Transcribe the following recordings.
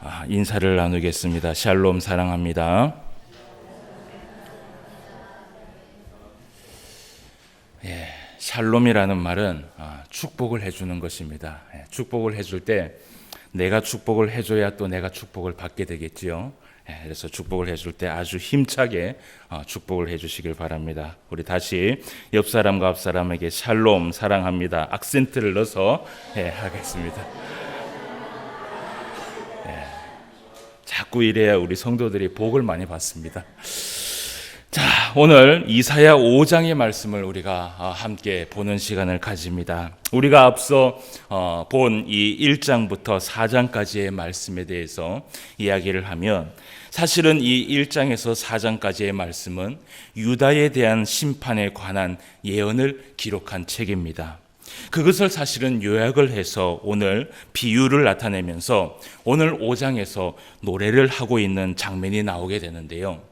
아, 인사를 나누겠습니다. 샬롬 사랑합니다. 예, 샬롬이라는 말은 아, 축복을 해주는 것입니다. 예, 축복을 해줄 때 내가 축복을 해줘야 또 내가 축복을 받게 되겠지요. 예, 그래서 축복을 해줄 때 아주 힘차게 어, 축복을 해주시길 바랍니다. 우리 다시 옆 사람과 앞 사람에게 샬롬 사랑합니다. 악센트를 넣어서 예, 하겠습니다. 자꾸 이래야 우리 성도들이 복을 많이 받습니다. 자, 오늘 이사야 5장의 말씀을 우리가 어, 함께 보는 시간을 가집니다. 우리가 앞서 어, 본이 1장부터 4장까지의 말씀에 대해서 이야기를 하면 사실은 이 1장에서 4장까지의 말씀은 유다에 대한 심판에 관한 예언을 기록한 책입니다. 그것을 사실은 요약을 해서 오늘 비유를 나타내면서 오늘 5장에서 노래를 하고 있는 장면이 나오게 되는데요.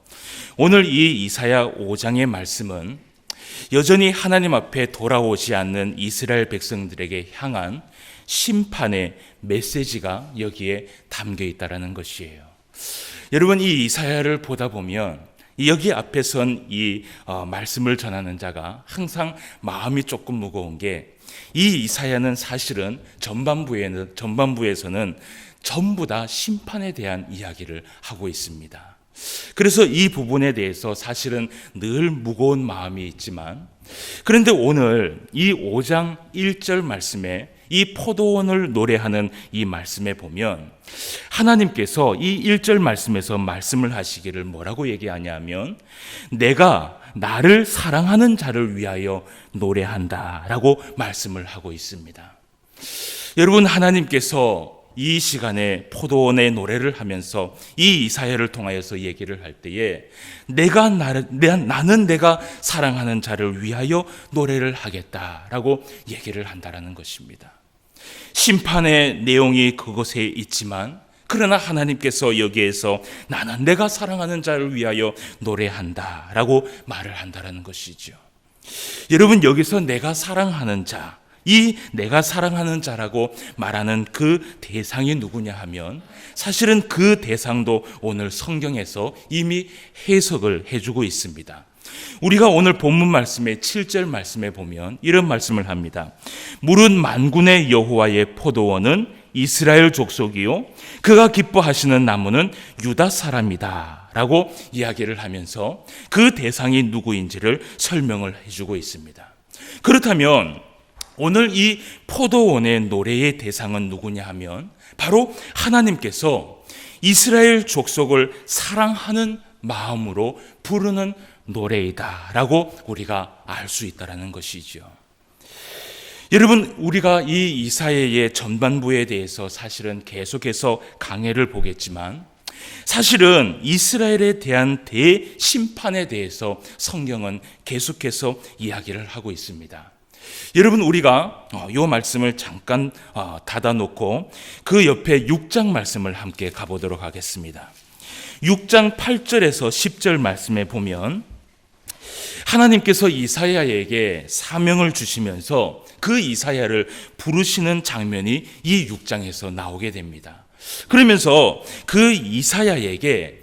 오늘 이 이사야 5장의 말씀은 여전히 하나님 앞에 돌아오지 않는 이스라엘 백성들에게 향한 심판의 메시지가 여기에 담겨 있다라는 것이에요. 여러분 이 이사야를 보다 보면 여기 앞에 선이 말씀을 전하는 자가 항상 마음이 조금 무거운 게 이 이사야는 사실은 전반부에는 전반부에서는 전부 다 심판에 대한 이야기를 하고 있습니다. 그래서 이 부분에 대해서 사실은 늘 무거운 마음이 있지만 그런데 오늘 이 5장 1절 말씀에 이 포도원을 노래하는 이 말씀에 보면 하나님께서 이 1절 말씀에서 말씀을 하시기를 뭐라고 얘기하냐면 내가 나를 사랑하는 자를 위하여 노래한다라고 말씀을 하고 있습니다. 여러분 하나님께서 이 시간에 포도원의 노래를 하면서 이 이사야를 통하여서 얘기를 할 때에 내가 나를, 나는 내가 사랑하는 자를 위하여 노래를 하겠다라고 얘기를 한다라는 것입니다. 심판의 내용이 그곳에 있지만 그러나 하나님께서 여기에서 나는 내가 사랑하는 자를 위하여 노래한다라고 말을 한다라는 것이죠. 여러분 여기서 내가 사랑하는 자, 이 내가 사랑하는 자라고 말하는 그 대상이 누구냐 하면 사실은 그 대상도 오늘 성경에서 이미 해석을 해주고 있습니다. 우리가 오늘 본문 말씀의 7절 말씀에 보면 이런 말씀을 합니다. 물은 만군의 여호와의 포도원은 이스라엘 족속이요 그가 기뻐하시는 나무는 유다 사람이다. 라고 이야기를 하면서 그 대상이 누구인지를 설명을 해주고 있습니다. 그렇다면 오늘 이 포도원의 노래의 대상은 누구냐 하면 바로 하나님께서 이스라엘 족속을 사랑하는 마음으로 부르는 노래이다라고 우리가 알 수 있다라는 것이죠. 여러분 우리가 이 이사야의 전반부에 대해서 사실은 계속해서 강해를 보겠지만 사실은 이스라엘에 대한 대심판에 대해서 성경은 계속해서 이야기를 하고 있습니다. 여러분 우리가 이 말씀을 잠깐 어, 닫아놓고 그 옆에 6장 말씀을 함께 가보도록 하겠습니다. 6장 8절에서 10절 말씀에 보면 하나님께서 이사야에게 사명을 주시면서 그 이사야를 부르시는 장면이 이 6장에서 나오게 됩니다. 그러면서 그 이사야에게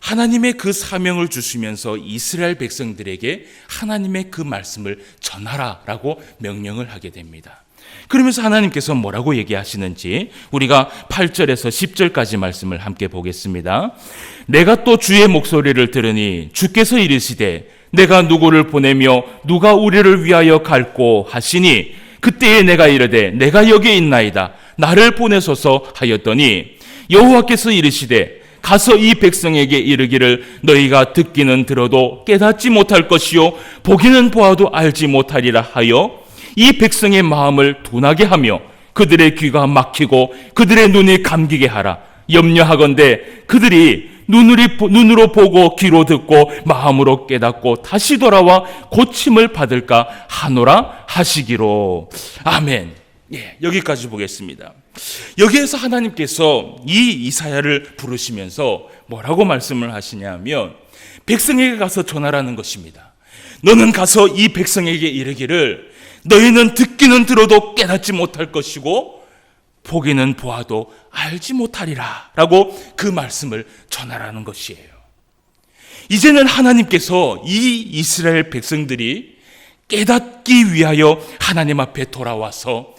하나님의 그 사명을 주시면서 이스라엘 백성들에게 하나님의 그 말씀을 전하라라고 명령을 하게 됩니다. 그러면서 하나님께서 뭐라고 얘기하시는지 우리가 8절에서 10절까지 말씀을 함께 보겠습니다. 내가 또 주의 목소리를 들으니 주께서 이르시되 내가 누구를 보내며 누가 우리를 위하여 갈고 하시니? 그때에 내가 이르되 내가 여기 있나이다. 나를 보내소서 하였더니 여호와께서 이르시되 가서 이 백성에게 이르기를 너희가 듣기는 들어도 깨닫지 못할 것이요 보기는 보아도 알지 못하리라 하여 이 백성의 마음을 둔하게 하며 그들의 귀가 막히고 그들의 눈이 감기게 하라. 염려하건대 그들이 눈으로, 보고 귀로 듣고 마음으로 깨닫고 다시 돌아와 고침을 받을까 하노라 하시기로 아멘. 예, 여기까지 보겠습니다. 여기에서 하나님께서 이 이사야를 부르시면서 뭐라고 말씀을 하시냐면 백성에게 가서 전하라는 것입니다. 너는 가서 이 백성에게 이르기를 너희는 듣기는 들어도 깨닫지 못할 것이고 보기는 보아도 알지 못하리라 라고 그 말씀을 전하라는 것이에요. 이제는 하나님께서 이 이스라엘 백성들이 깨닫기 위하여 하나님 앞에 돌아와서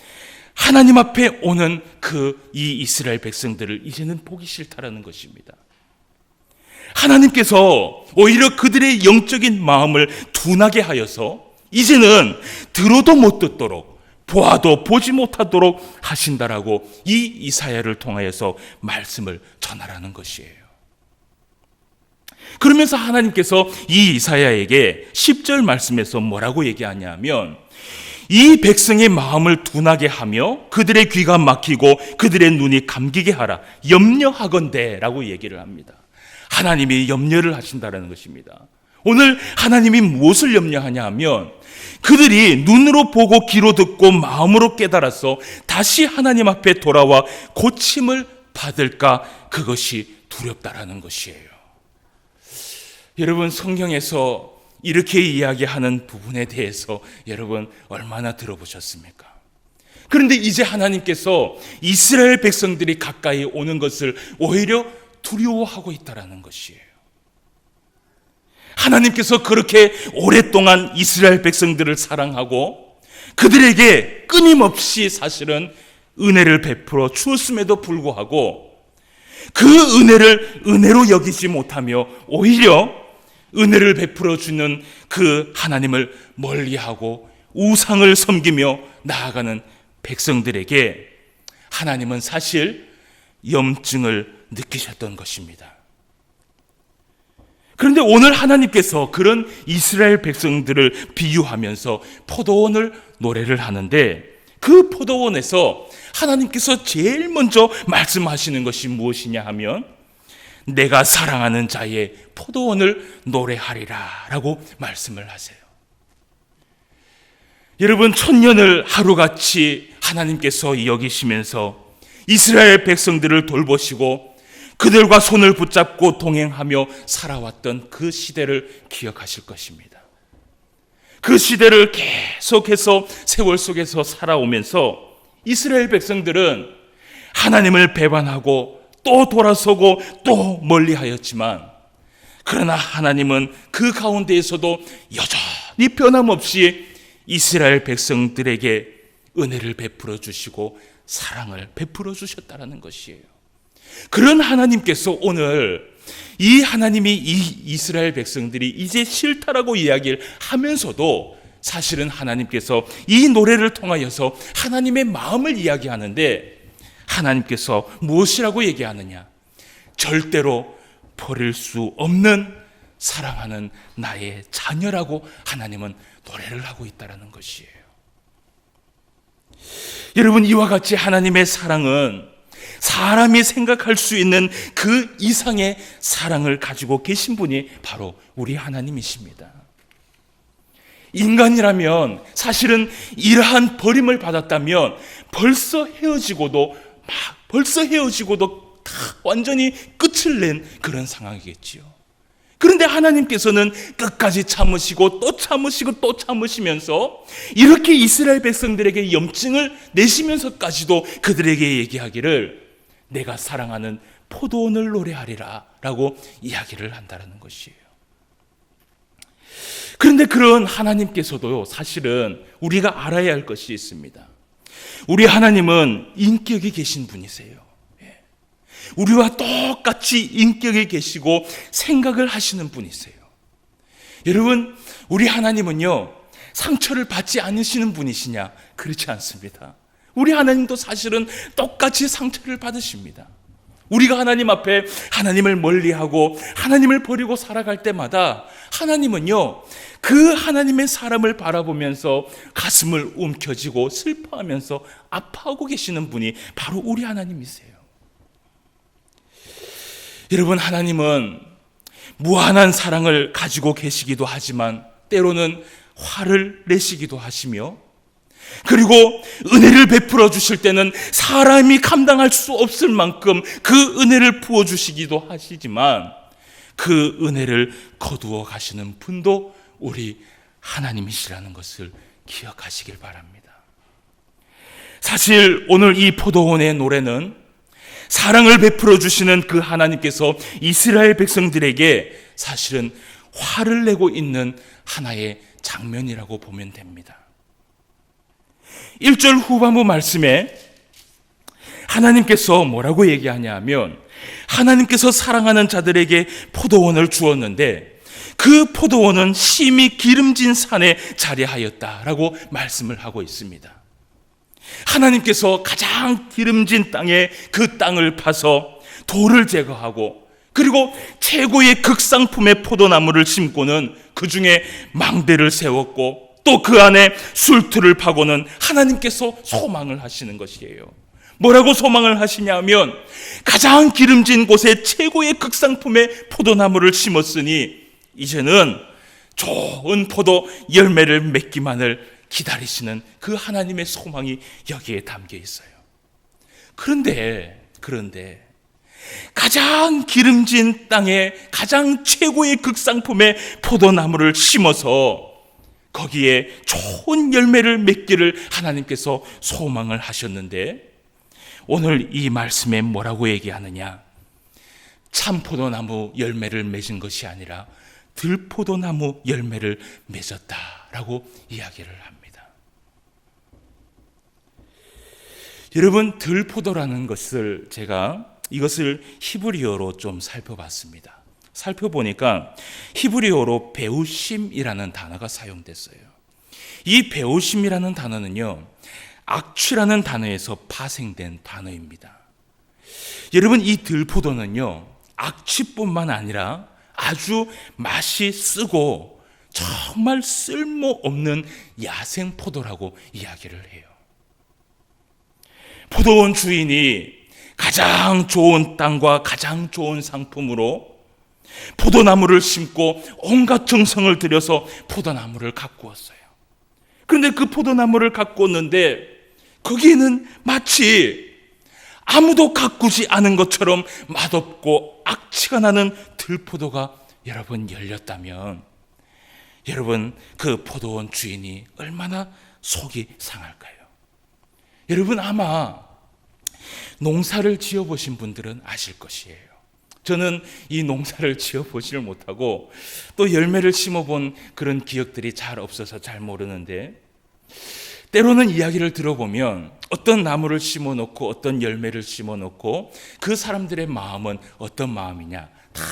하나님 앞에 오는 그 이 이스라엘 백성들을 이제는 보기 싫다라는 것입니다. 하나님께서 오히려 그들의 영적인 마음을 둔하게 하여서 이제는 들어도 못 듣도록 보아도 보지 못하도록 하신다라고 이 이사야를 통하여서 말씀을 전하라는 것이에요. 그러면서 하나님께서 이 이사야에게 10절 말씀에서 뭐라고 얘기하냐면 이 백성의 마음을 둔하게 하며 그들의 귀가 막히고 그들의 눈이 감기게 하라 염려하건대라고 얘기를 합니다. 하나님이 염려를 하신다라는 것입니다. 오늘 하나님이 무엇을 염려하냐 하면 그들이 눈으로 보고 귀로 듣고 마음으로 깨달아서 다시 하나님 앞에 돌아와 고침을 받을까 그것이 두렵다라는 것이에요. 여러분 성경에서 이렇게 이야기하는 부분에 대해서 여러분 얼마나 들어보셨습니까? 그런데 이제 하나님께서 이스라엘 백성들이 가까이 오는 것을 오히려 두려워하고 있다라는 것이에요. 하나님께서 그렇게 오랫동안 이스라엘 백성들을 사랑하고 그들에게 끊임없이 사실은 은혜를 베풀어 주었음에도 불구하고 그 은혜를 은혜로 여기지 못하며 오히려 은혜를 베풀어 주는 그 하나님을 멀리하고 우상을 섬기며 나아가는 백성들에게 하나님은 사실 염증을 느끼셨던 것입니다. 그런데 오늘 하나님께서 그런 이스라엘 백성들을 비유하면서 포도원을 노래를 하는데 그 포도원에서 하나님께서 제일 먼저 말씀하시는 것이 무엇이냐 하면 내가 사랑하는 자의 포도원을 노래하리라 라고 말씀을 하세요. 여러분, 천년을 하루같이 하나님께서 여기시면서 이스라엘 백성들을 돌보시고 그들과 손을 붙잡고 동행하며 살아왔던 그 시대를 기억하실 것입니다. 그 시대를 계속해서 세월 속에서 살아오면서 이스라엘 백성들은 하나님을 배반하고 또 돌아서고 또 멀리 하였지만 그러나 하나님은 그 가운데에서도 여전히 변함없이 이스라엘 백성들에게 은혜를 베풀어 주시고 사랑을 베풀어 주셨다라는 것이에요. 그런 하나님께서 오늘 이 하나님이 이 이스라엘 백성들이 이제 싫다라고 이야기를 하면서도 사실은 하나님께서 이 노래를 통하여서 하나님의 마음을 이야기하는데 하나님께서 무엇이라고 얘기하느냐? 절대로 버릴 수 없는 사랑하는 나의 자녀라고 하나님은 노래를 하고 있다라는 것이에요. 여러분 이와 같이 하나님의 사랑은 사람이 생각할 수 있는 그 이상의 사랑을 가지고 계신 분이 바로 우리 하나님이십니다. 인간이라면 사실은 이러한 버림을 받았다면 벌써 헤어지고도 막 벌써 헤어지고도 다 완전히 끝을 낸 그런 상황이겠지요. 그런데 하나님께서는 끝까지 참으시고 또 참으시고 또 참으시면서 이렇게 이스라엘 백성들에게 염증을 내시면서까지도 그들에게 얘기하기를 내가 사랑하는 포도원을 노래하리라 라고 이야기를 한다는 것이에요. 그런데 그런 하나님께서도 사실은 우리가 알아야 할 것이 있습니다. 우리 하나님은 인격이 계신 분이세요. 예. 우리와 똑같이 인격이 계시고 생각을 하시는 분이세요. 여러분, 우리 하나님은요, 상처를 받지 않으시는 분이시냐? 그렇지 않습니다. 우리 하나님도 사실은 똑같이 상처를 받으십니다. 우리가 하나님 앞에 하나님을 멀리하고 하나님을 버리고 살아갈 때마다 하나님은요, 그 하나님의 사람을 바라보면서 가슴을 움켜쥐고 슬퍼하면서 아파하고 계시는 분이 바로 우리 하나님이세요. 여러분, 하나님은 무한한 사랑을 가지고 계시기도 하지만 때로는 화를 내시기도 하시며 그리고 은혜를 베풀어 주실 때는 사람이 감당할 수 없을 만큼 그 은혜를 부어 주시기도 하시지만 그 은혜를 거두어 가시는 분도 우리 하나님이시라는 것을 기억하시길 바랍니다. 사실 오늘 이 포도원의 노래는 사랑을 베풀어 주시는 그 하나님께서 이스라엘 백성들에게 사실은 화를 내고 있는 하나의 장면이라고 보면 됩니다. 1절 후반부 말씀에 하나님께서 뭐라고 얘기하냐면 하나님께서 사랑하는 자들에게 포도원을 주었는데 그 포도원은 심히 기름진 산에 자리하였다라고 말씀을 하고 있습니다. 하나님께서 가장 기름진 땅에 그 땅을 파서 돌을 제거하고 그리고 최고의 극상품의 포도나무를 심고는 그 중에 망대를 세웠고 또 그 안에 술틀을 파고는 하나님께서 소망을 하시는 것이에요. 뭐라고 소망을 하시냐면 가장 기름진 곳에 최고의 극상품의 포도나무를 심었으니 이제는 좋은 포도 열매를 맺기만을 기다리시는 그 하나님의 소망이 여기에 담겨 있어요. 그런데, 그런데, 가장 기름진 땅에 가장 최고의 극상품의 포도나무를 심어서 거기에 좋은 열매를 맺기를 하나님께서 소망을 하셨는데 오늘 이 말씀에 뭐라고 얘기하느냐? 참 포도나무 열매를 맺은 것이 아니라 들포도나무 열매를 맺었다라고 이야기를 합니다. 여러분 들포도라는 것을 제가 이것을 히브리어로 좀 살펴봤습니다. 살펴보니까 히브리어로 배우심이라는 단어가 사용됐어요. 이 배우심이라는 단어는요, 악취라는 단어에서 파생된 단어입니다. 여러분, 이 들포도는요, 악취뿐만 아니라 아주 맛이 쓰고 정말 쓸모없는 야생 포도라고 이야기를 해요. 포도원 주인이 가장 좋은 땅과 가장 좋은 상품으로 포도나무를 심고 온갖 정성을 들여서 포도나무를 가꾸었어요. 그런데 그 포도나무를 가꾸었는데 거기에는 마치 아무도 가꾸지 않은 것처럼 맛없고 악취가 나는 들포도가 여러분 열렸다면 여러분 그 포도원 주인이 얼마나 속이 상할까요? 여러분 아마 농사를 지어 보신 분들은 아실 것이에요. 저는 이 농사를 지어 보지를 못하고 또 열매를 심어 본 그런 기억들이 잘 없어서 잘 모르는데 때로는 이야기를 들어보면 어떤 나무를 심어 놓고 어떤 열매를 심어 놓고 그 사람들의 마음은 어떤 마음이냐? 다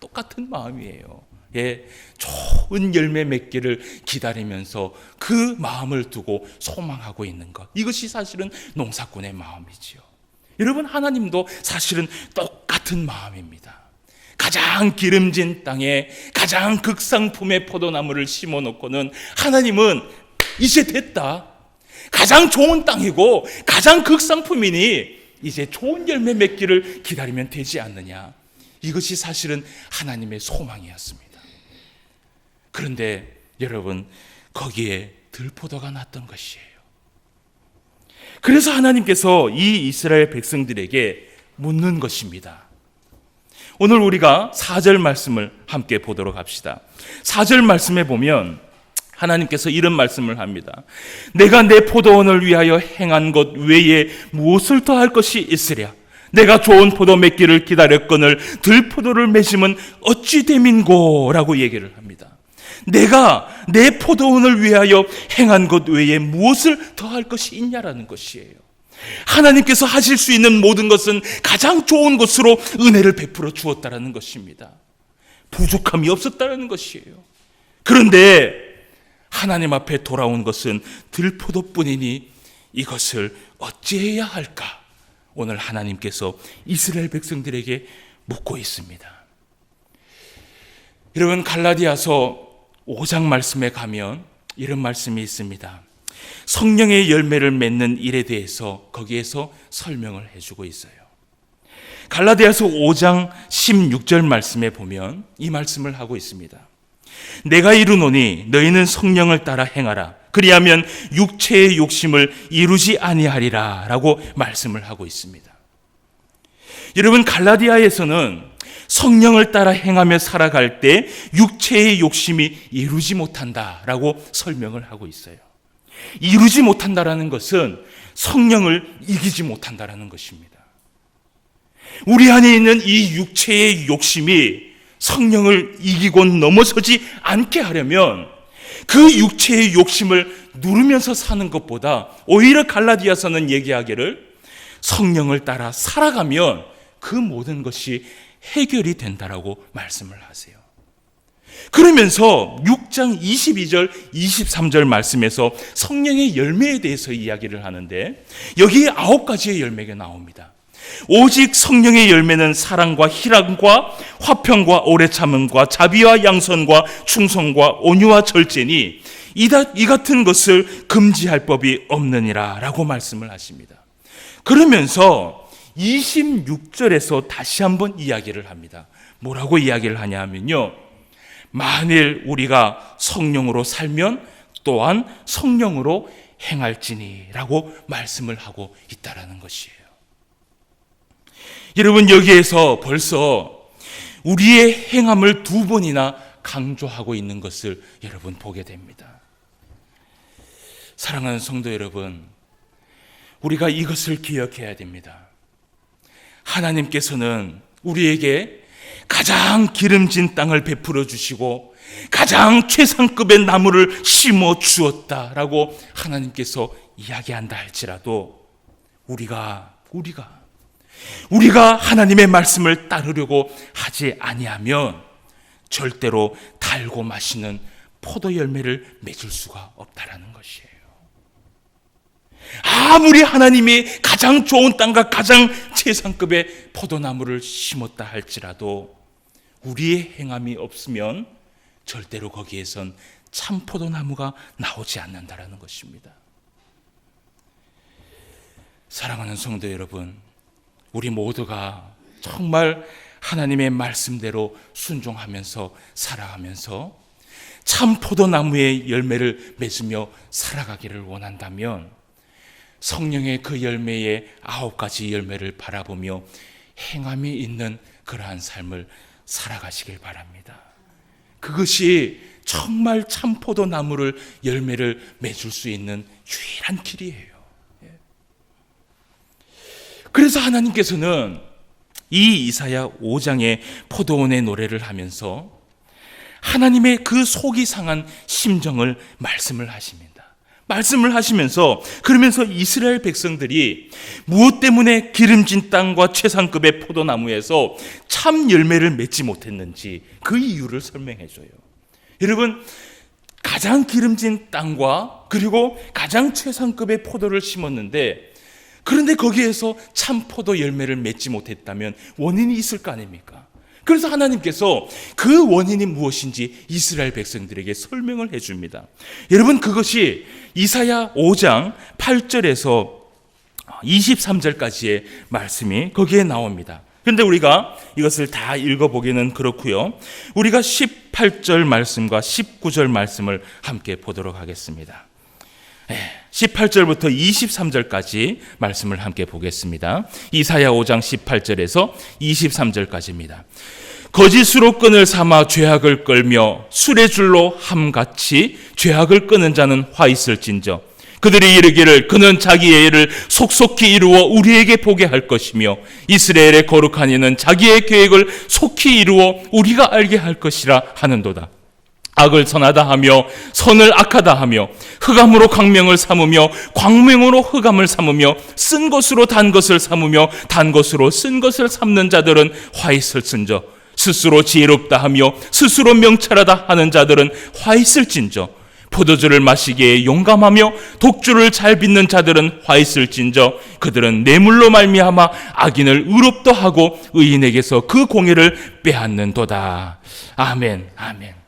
똑같은 마음이에요. 예, 좋은 열매 맺기를 기다리면서 그 마음을 두고 소망하고 있는 것. 이것이 사실은 농사꾼의 마음이지요. 여러분, 하나님도 사실은 똑같은 마음입니다. 가장 기름진 땅에 가장 극상품의 포도나무를 심어 놓고는 하나님은 이제 됐다. 가장 좋은 땅이고 가장 극상품이니 이제 좋은 열매 맺기를 기다리면 되지 않느냐. 이것이 사실은 하나님의 소망이었습니다. 그런데 여러분, 거기에 들포도가 났던 것이에요. 그래서 하나님께서 이 이스라엘 백성들에게 묻는 것입니다. 오늘 우리가 4절 말씀을 함께 보도록 합시다. 4절 말씀에 보면 하나님께서 이런 말씀을 합니다. 내가 내 포도원을 위하여 행한 것 외에 무엇을 더 할 것이 있으랴? 내가 좋은 포도 맺기를 기다렸거늘 들포도를 맺으면 어찌 됨인고라고 얘기를 합니다. 내가 내 포도원을 위하여 행한 것 외에 무엇을 더할 것이 있냐라는 것이에요. 하나님께서 하실 수 있는 모든 것은 가장 좋은 것으로 은혜를 베풀어 주었다라는 것입니다. 부족함이 없었다라는 것이에요. 그런데 하나님 앞에 돌아온 것은 들포도뿐이니 이것을 어찌해야 할까? 오늘 하나님께서 이스라엘 백성들에게 묻고 있습니다. 여러분 갈라디아서 5장 말씀에 가면 이런 말씀이 있습니다. 성령의 열매를 맺는 일에 대해서 거기에서 설명을 해주고 있어요. 갈라디아서 5장 16절 말씀에 보면 이 말씀을 하고 있습니다. 내가 이르노니 너희는 성령을 따라 행하라. 그리하면 육체의 욕심을 이루지 아니하리라 라고 말씀을 하고 있습니다. 여러분 갈라디아에서는 성령을 따라 행하며 살아갈 때 육체의 욕심이 이루지 못한다라고 설명을 하고 있어요. 이루지 못한다라는 것은 성령을 이기지 못한다라는 것입니다. 우리 안에 있는 이 육체의 욕심이 성령을 이기고 넘어서지 않게 하려면 그 육체의 욕심을 누르면서 사는 것보다 오히려 갈라디아서는 얘기하기를 성령을 따라 살아가면 그 모든 것이 해결이 된다라고 말씀을 하세요. 그러면서 6장 22절, 23절 말씀에서 성령의 열매에 대해서 이야기를 하는데 여기에 아홉 가지의 열매가 나옵니다. 오직 성령의 열매는 사랑과 희락과 화평과 오래 참음과 자비와 양선과 충성과 온유와 절제니 이 같은 것을 금지할 법이 없느니라라고 말씀을 하십니다. 그러면서 26절에서 다시 한번 이야기를 합니다. 뭐라고 이야기를 하냐 하면요. 만일 우리가 성령으로 살면 또한 성령으로 행할지니라고 말씀을 하고 있다라는 것이에요. 여러분 여기에서 벌써 우리의 행함을 두 번이나 강조하고 있는 것을 여러분 보게 됩니다. 사랑하는 성도 여러분, 우리가 이것을 기억해야 됩니다. 하나님께서는 우리에게 가장 기름진 땅을 베풀어 주시고 가장 최상급의 나무를 심어 주었다라고 하나님께서 이야기한다 할지라도 우리가 우리가 우리가 하나님의 말씀을 따르려고 하지 아니하면 절대로 달고 마시는 포도 열매를 맺을 수가 없다라는 것이에요. 아무리 하나님이 가장 좋은 땅과 가장 최상급의 포도나무를 심었다 할지라도 우리의 행함이 없으면 절대로 거기에선 참 포도나무가 나오지 않는다라는 것입니다. 사랑하는 성도 여러분, 우리 모두가 정말 하나님의 말씀대로 순종하면서 살아가면서 참 포도나무의 열매를 맺으며 살아가기를 원한다면 성령의 그 열매의 아홉 가지 열매를 바라보며 행함이 있는 그러한 삶을 살아가시길 바랍니다. 그것이 정말 참 포도 나무를 열매를 맺을 수 있는 유일한 길이에요. 예. 그래서 하나님께서는 이 이사야 5장의 포도원의 노래를 하면서 하나님의 그 속이 상한 심정을 말씀을 하십니다. 말씀을 하시면서 그러면서 이스라엘 백성들이 무엇 때문에 기름진 땅과 최상급의 포도나무에서 참 열매를 맺지 못했는지 그 이유를 설명해 줘요. 여러분 가장 기름진 땅과 그리고 가장 최상급의 포도를 심었는데 그런데 거기에서 참 포도 열매를 맺지 못했다면 원인이 있을 거 아닙니까? 그래서 하나님께서 그 원인이 무엇인지 이스라엘 백성들에게 설명을 해줍니다. 여러분 그것이 이사야 5장 8절에서 23절까지의 말씀이 거기에 나옵니다. 그런데 우리가 이것을 다 읽어보기는 그렇고요. 우리가 18절 말씀과 19절 말씀을 함께 보도록 하겠습니다. 18절부터 23절까지 말씀을 함께 보겠습니다. 이사야 5장 18절에서 23절까지입니다. 거짓으로 끈을 삼아 죄악을 끌며 술의 줄로 함같이 죄악을 끄는 자는 화 있을진저 그들이 이르기를 그는 자기의 일을 속속히 이루어 우리에게 보게 할 것이며 이스라엘의 거룩한 이는 자기의 계획을 속히 이루어 우리가 알게 할 것이라 하는도다. 악을 선하다 하며 선을 악하다 하며 흑암으로 광명을 삼으며 광명으로 흑암을 삼으며 쓴 것으로 단 것을 삼으며 단 것으로 쓴 것을 삼는 자들은 화 있을진저 스스로 지혜롭다 하며 스스로 명철하다 하는 자들은 화 있을진저 포도주를 마시기에 용감하며 독주를 잘 빚는 자들은 화 있을진저 그들은 뇌물로 말미암아 악인을 의롭다 하고 의인에게서 그 공의를 빼앗는도다. 아멘 아멘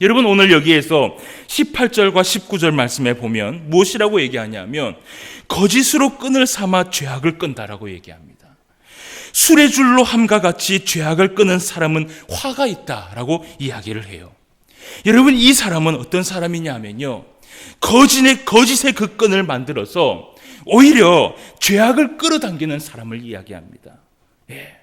여러분 오늘 여기에서 18절과 19절 말씀에 보면 무엇이라고 얘기하냐면 거짓으로 끈을 삼아 죄악을 끈다라고 얘기합니다. 술의 줄로 함과 같이 죄악을 끄는 사람은 화가 있다라고 이야기를 해요. 여러분 이 사람은 어떤 사람이냐면요. 거짓의 거짓의 그 끈을 만들어서 오히려 죄악을 끌어당기는 사람을 이야기합니다. 예.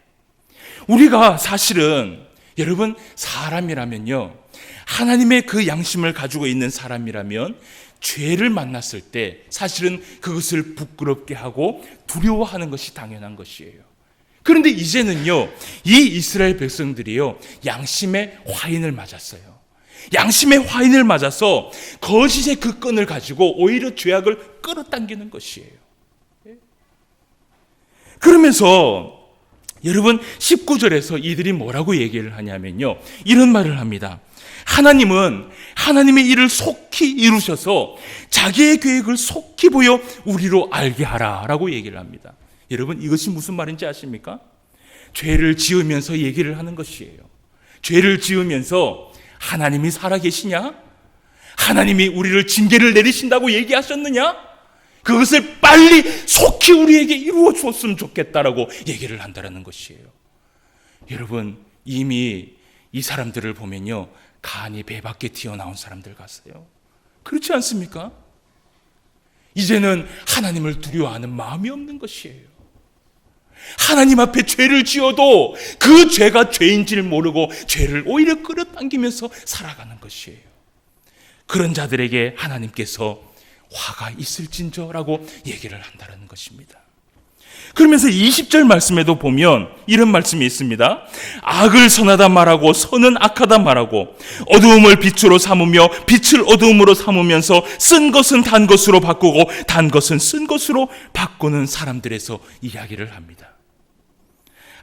우리가 사실은 여러분 사람이라면요. 하나님의 그 양심을 가지고 있는 사람이라면 죄를 만났을 때 사실은 그것을 부끄럽게 하고 두려워하는 것이 당연한 것이에요. 그런데 이제는요, 이 이스라엘 백성들이요, 양심의 화인을 맞았어요. 양심의 화인을 맞아서 거짓의 그 끈을 가지고 오히려 죄악을 끌어당기는 것이에요. 그러면서 여러분 19절에서 이들이 뭐라고 얘기를 하냐면요. 이런 말을 합니다. 하나님은 하나님의 일을 속히 이루셔서 자기의 계획을 속히 보여 우리로 알게 하라라고 얘기를 합니다. 여러분 이것이 무슨 말인지 아십니까? 죄를 지으면서 얘기를 하는 것이에요. 죄를 지으면서 하나님이 살아 계시냐? 하나님이 우리를 징계를 내리신다고 얘기하셨느냐? 그것을 빨리 속히 우리에게 이루어 주었으면 좋겠다라고 얘기를 한다라는 것이에요. 여러분 이미 이 사람들을 보면요 간이 배 밖에 튀어나온 사람들 같아요. 그렇지 않습니까? 이제는 하나님을 두려워하는 마음이 없는 것이에요. 하나님 앞에 죄를 지어도 그 죄가 죄인지를 모르고 죄를 오히려 끌어당기면서 살아가는 것이에요. 그런 자들에게 하나님께서 화가 있을진저라고 얘기를 한다는 것입니다. 그러면서 20절 말씀에도 보면 이런 말씀이 있습니다. 악을 선하다 말하고 선은 악하다 말하고 어두움을 빛으로 삼으며 빛을 어두움으로 삼으면서 쓴 것은 단 것으로 바꾸고 단 것은 쓴 것으로 바꾸는 사람들에서 이야기를 합니다.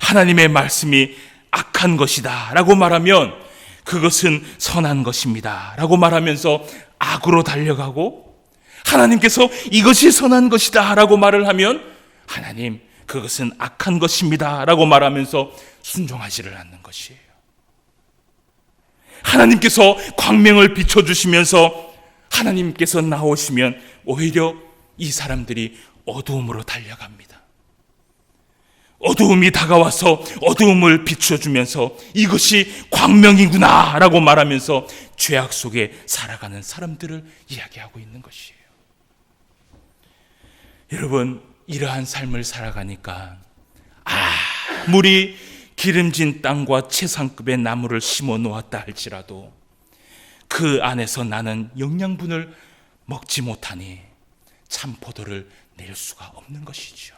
하나님의 말씀이 악한 것이다 라고 말하면 그것은 선한 것입니다 라고 말하면서 악으로 달려가고 하나님께서 이것이 선한 것이다 라고 말을 하면 하나님 그것은 악한 것입니다 라고 말하면서 순종하지를 않는 것이에요. 하나님께서 광명을 비춰주시면서 하나님께서 나오시면 오히려 이 사람들이 어두움으로 달려갑니다. 어두움이 다가와서 어두움을 비춰주면서 이것이 광명이구나 라고 말하면서 죄악 속에 살아가는 사람들을 이야기하고 있는 것이에요. 여러분, 이러한 삶을 살아가니까 아무리 기름진 땅과 최상급의 나무를 심어 놓았다 할지라도 그 안에서 나는 영양분을 먹지 못하니 참 포도를 낼 수가 없는 것이죠.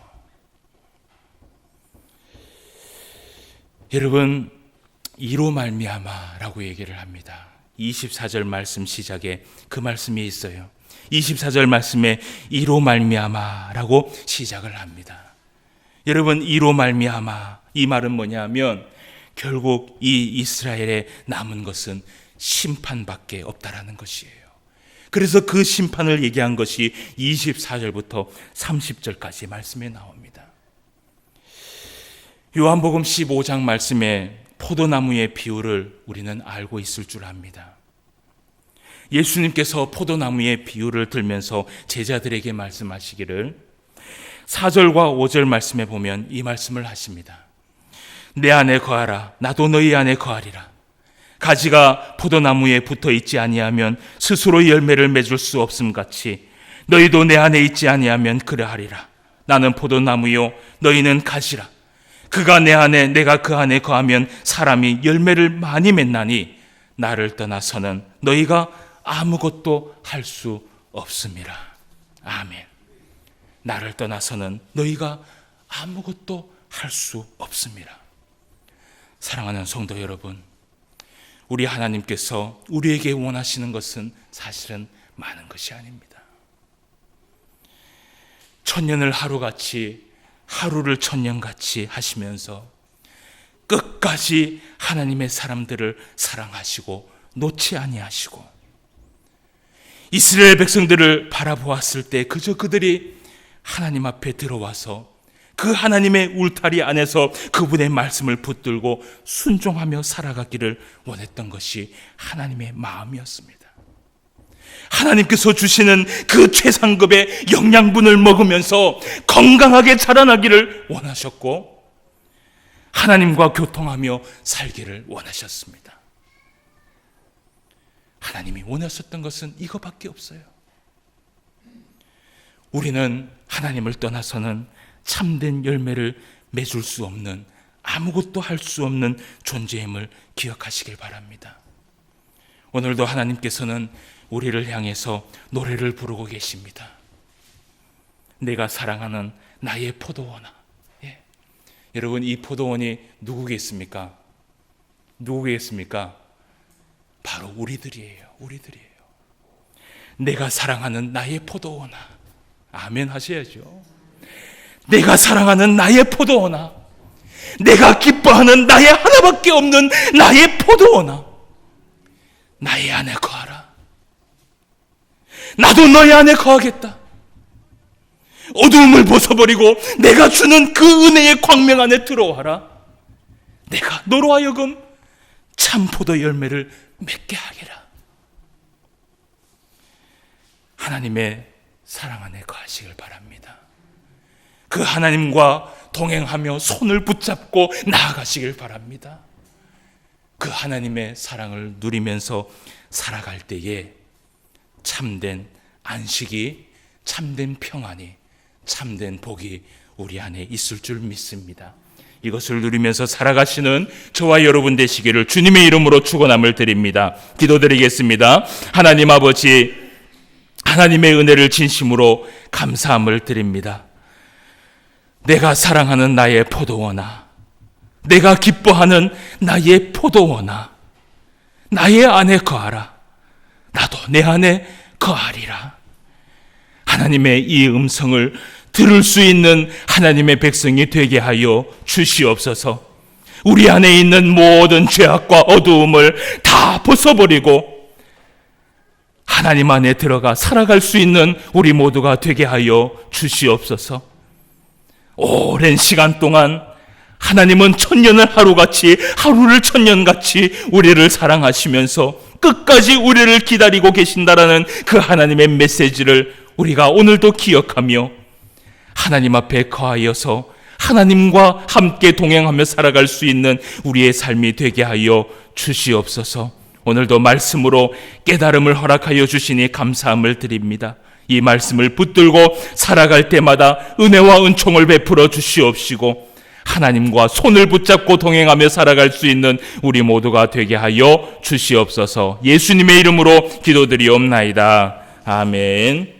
여러분 이로 말미암아라고 얘기를 합니다. 24절 말씀 시작에 그 말씀이 있어요. 24절 말씀에 이로 말미암아라고 시작을 합니다. 여러분 이로 말미암아 이 말은 뭐냐면 결국 이 이스라엘에 남은 것은 심판밖에 없다라는 것이에요. 그래서 그 심판을 얘기한 것이 24절부터 30절까지 말씀에 나옵니다. 요한복음 15장 말씀에 포도나무의 비유를 우리는 알고 있을 줄 압니다. 예수님께서 포도나무의 비유를 들면서 제자들에게 말씀하시기를 4절과 5절 말씀에 보면 이 말씀을 하십니다. 내 안에 거하라 나도 너희 안에 거하리라. 가지가 포도나무에 붙어 있지 아니하면 스스로 열매를 맺을 수 없음 같이 너희도 내 안에 있지 아니하면 그러하리라. 나는 포도나무요 너희는 가지라. 그가 내 안에 내가 그 안에 거하면 사람이 열매를 많이 맺나니 나를 떠나서는 너희가 아무것도 할 수 없음이라. 아멘. 나를 떠나서는 너희가 아무것도 할 수 없습니다. 사랑하는 성도 여러분, 우리 하나님께서 우리에게 원하시는 것은 사실은 많은 것이 아닙니다. 천년을 하루같이 하루를 천년같이 하시면서 끝까지 하나님의 사람들을 사랑하시고 놓지 아니하시고 이스라엘 백성들을 바라보았을 때 그저 그들이 하나님 앞에 들어와서 그 하나님의 울타리 안에서 그분의 말씀을 붙들고 순종하며 살아가기를 원했던 것이 하나님의 마음이었습니다. 하나님께서 주시는 그 최상급의 영양분을 먹으면서 건강하게 자라나기를 원하셨고 하나님과 교통하며 살기를 원하셨습니다. 하나님이 원하셨던 것은 이거밖에 없어요. 우리는 하나님을 떠나서는 참된 열매를 맺을 수 없는 아무것도 할 수 없는 존재임을 기억하시길 바랍니다. 오늘도 하나님께서는 우리를 향해서 노래를 부르고 계십니다. 내가 사랑하는 나의 포도원아. 예. 여러분 이 포도원이 누구겠습니까? 누구겠습니까? 바로 우리들이에요. 우리들이에요. 내가 사랑하는 나의 포도원아. 아멘 하셔야죠. 내가 사랑하는 나의 포도원아. 내가 기뻐하는 나의 하나밖에 없는 나의 포도원아. 나의 안에 거하라. 나도 너의 안에 거하겠다. 어두움을 벗어버리고 내가 주는 그 은혜의 광명 안에 들어와라. 내가 너로 하여금 참 포도 열매를 맺게 하리라. 하나님의 사랑 안에 거하시길 바랍니다. 그 하나님과 동행하며 손을 붙잡고 나아가시길 바랍니다. 그 하나님의 사랑을 누리면서 살아갈 때에 참된 안식이, 참된 평안이, 참된 복이 우리 안에 있을 줄 믿습니다. 이것을 누리면서 살아가시는 저와 여러분 되시기를 주님의 이름으로 축원함을 드립니다. 기도드리겠습니다. 하나님 아버지 하나님의 은혜를 진심으로 감사함을 드립니다. 내가 사랑하는 나의 포도원아, 내가 기뻐하는 나의 포도원아, 나의 안에 거하라. 나도 내 안에 거하리라. 하나님의 이 음성을 들을 수 있는 하나님의 백성이 되게 하여 주시옵소서. 우리 안에 있는 모든 죄악과 어두움을 다 벗어버리고 하나님 안에 들어가 살아갈 수 있는 우리 모두가 되게 하여 주시옵소서. 오랜 시간 동안 하나님은 천년을 하루같이 하루를 천년같이 우리를 사랑하시면서 끝까지 우리를 기다리고 계신다라는 그 하나님의 메시지를 우리가 오늘도 기억하며 하나님 앞에 거하여서 하나님과 함께 동행하며 살아갈 수 있는 우리의 삶이 되게 하여 주시옵소서. 오늘도 말씀으로 깨달음을 허락하여 주시니 감사함을 드립니다. 이 말씀을 붙들고 살아갈 때마다 은혜와 은총을 베풀어 주시옵시고 하나님과 손을 붙잡고 동행하며 살아갈 수 있는 우리 모두가 되게 하여 주시옵소서. 예수님의 이름으로 기도드리옵나이다. 아멘.